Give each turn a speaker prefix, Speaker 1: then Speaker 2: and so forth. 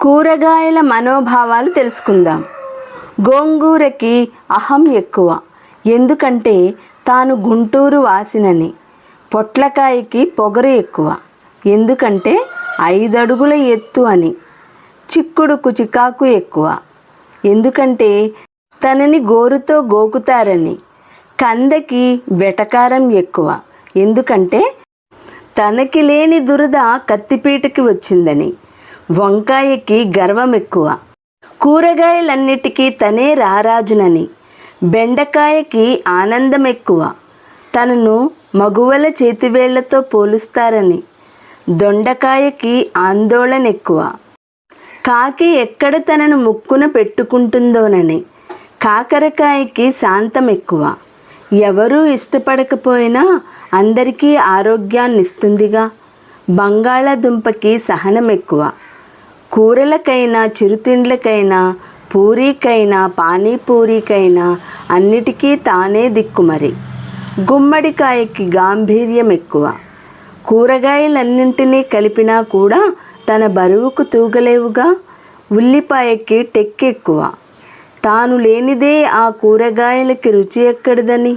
Speaker 1: కూరగాయల మనోభావాలు తెలుసుకుందాం. గోంగూరకి అహం ఎక్కువ. ఎందుకంటే తాను గుంటూరు వాసినని. పొట్లకాయకి పొగరు ఎక్కువ. ఎందుకంటే ఐదడుగుల ఎత్తు అని. చిక్కుడుకు చికాకు ఎక్కువ. ఎందుకంటే తనని గోరుతో గోకుతారని. కందకి వెటకారం ఎక్కువ. ఎందుకంటే తనకి లేని దురద కత్తిపీటకి వచ్చిందని. వంకాయకి గర్వం ఎక్కువ. కూరగాయలన్నిటికీ తనే రారాజునని. బెండకాయకి ఆనందం ఎక్కువ. తనను మగువల చేతివేళ్ళతో పోలుస్తారని. దొండకాయకి ఆందోళన ఎక్కువ. కాకి ఎక్కడ తనను ముక్కున పెట్టుకుంటుందోనని. కాకరకాయకి శాంతం ఎక్కువ. ఎవరూ ఇష్టపడకపోయినా అందరికీ ఆరోగ్యాన్ని ఇస్తుందిగా బంగాళాదుంపకి సహనం ఎక్కువ. కూరలకైనా చిరుతిండ్లకైనా పూరీకైనా పానీపూరీకైనా అన్నిటికీ తానే దిక్కుమరి గుమ్మడికాయకి గాంభీర్యం ఎక్కువ. కూరగాయలన్నింటినీ కలిపినా కూడా తన బరువుకు తూగలేవుగా. ఉల్లిపాయకి టెక్కెక్కువ. తాను లేనిదే ఆ కూరగాయలకి రుచి ఎక్కడిదని?